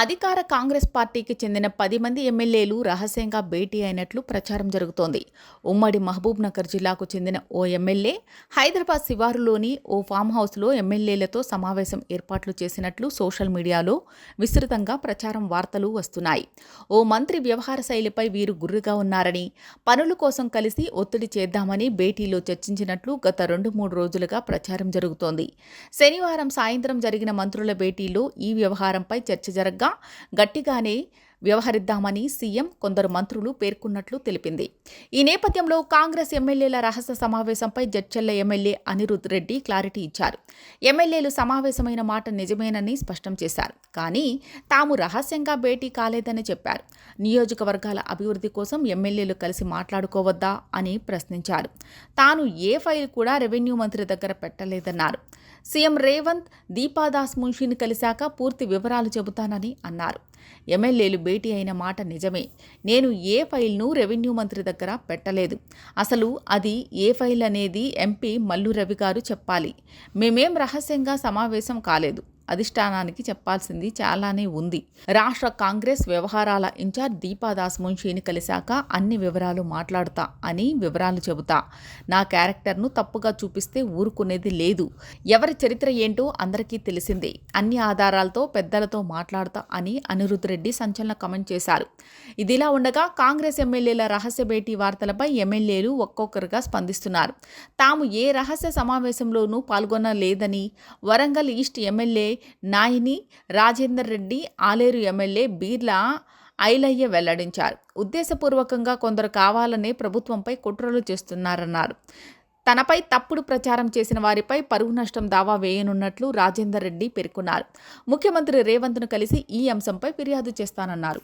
అధికార కాంగ్రెస్ పార్టీకి చెందిన పది మంది ఎమ్మెల్యేలు రహస్యంగా భేటీ అయినట్లు ప్రచారం జరుగుతోంది. ఉమ్మడి మహబూబ్ నగర్ జిల్లాకు చెందిన ఓ ఎమ్మెల్యే హైదరాబాద్ శివారులోని ఓ ఫామ్ హౌస్లో ఎమ్మెల్యేలతో సమావేశం ఏర్పాట్లు చేసినట్లు సోషల్ మీడియాలో విస్తృతంగా ప్రచారం వార్తలు వస్తున్నాయి. ఓ మంత్రి వ్యవహార శైలిపై వీరు గుర్రుగా ఉన్నారని పనుల కోసం కలిసి ఒత్తిడి చేద్దామని భేటీలో చర్చించినట్లు గత రెండు మూడు రోజులుగా ప్రచారం జరుగుతోంది. శనివారం సాయంత్రం జరిగిన మంత్రుల భేటీలో ఈ వ్యవహారంపై చర్చ జరగ్గా గట్టిగానే వ్యవహరిద్దామని సీఎం కొందరు మంత్రులు పేర్కొన్నట్లు తెలిపింది. ఈ నేపథ్యంలో కాంగ్రెస్ ఎమ్మెల్యేల రహస్య సమావేశంపై జడ్చెల్ల ఎమ్మెల్యే అనిరుద్ రెడ్డి క్లారిటీ ఇచ్చారు. ఎమ్మెల్యేలు సమావేశమైన మాట నిజమేనని స్పష్టం చేశారు. కానీ తాము రహస్యంగా భేటీ కాలేదని చెప్పారు. నియోజకవర్గాల అభివృద్ధి కోసం ఎమ్మెల్యేలు కలిసి మాట్లాడుకోవద్దా అని ప్రశ్నించారు. తాను ఏ ఫైల్ కూడా రెవెన్యూ మంత్రి దగ్గర పెట్టలేదన్నారు. సీఎం రేవంత్ దీపాదాస్ మున్షిని కలిశాక పూర్తి వివరాలు చెబుతానని అన్నారు. ఎమ్మెల్యేలు భేటీ అయిన మాట నిజమే. నేను ఏ ఫైల్ను రెవెన్యూ మంత్రి దగ్గర పెట్టలేదు. అసలు అది ఏ ఫైల్ అనేది ఎంపీ మల్లు రవి గారు చెప్పాలి. మేమేం రహస్యంగా సమావేశం కాలేదు. అధిష్టానానికి చెప్పాల్సింది చాలానే ఉంది. రాష్ట్ర కాంగ్రెస్ వ్యవహారాల ఇన్ఛార్జ్ దీపాదాస్ మున్షిని కలిశాక అన్ని వివరాలు మాట్లాడుతా అని వివరాలు చెబుతా. నా క్యారెక్టర్ను తప్పుగా చూపిస్తే ఊరుకునేది లేదు. ఎవరి చరిత్ర ఏంటో అందరికీ తెలిసిందే. అన్ని ఆధారాలతో పెద్దలతో మాట్లాడతా అని అనిరుద్ రెడ్డి సంచలన కమెంట్ చేశారు. ఇదిలా ఉండగా కాంగ్రెస్ ఎమ్మెల్యేల రహస్య భేటీ వార్తలపై ఎమ్మెల్యేలు ఒక్కొక్కరుగా స్పందిస్తున్నారు. తాము ఏ రహస్య సమావేశంలోనూ పాల్గొనలేదని Warangal east MLA Naini Rajender Reddy Aler MLA Beerla Ilaiah వెల్లడించారు. ఉద్దేశపూర్వకంగా కొందరు కావాలనే ప్రభుత్వంపై కుట్రలు చేస్తున్నారన్నారు. తనపై తప్పుడు ప్రచారం చేసిన వారిపై పరువు నష్టం దావా వేయనున్నట్లు రాజేందర్ రెడ్డి పేర్కొన్నారు. ముఖ్యమంత్రి రేవంత్ను కలిసి ఈ అంశంపై ఫిర్యాదు చేస్తానన్నారు.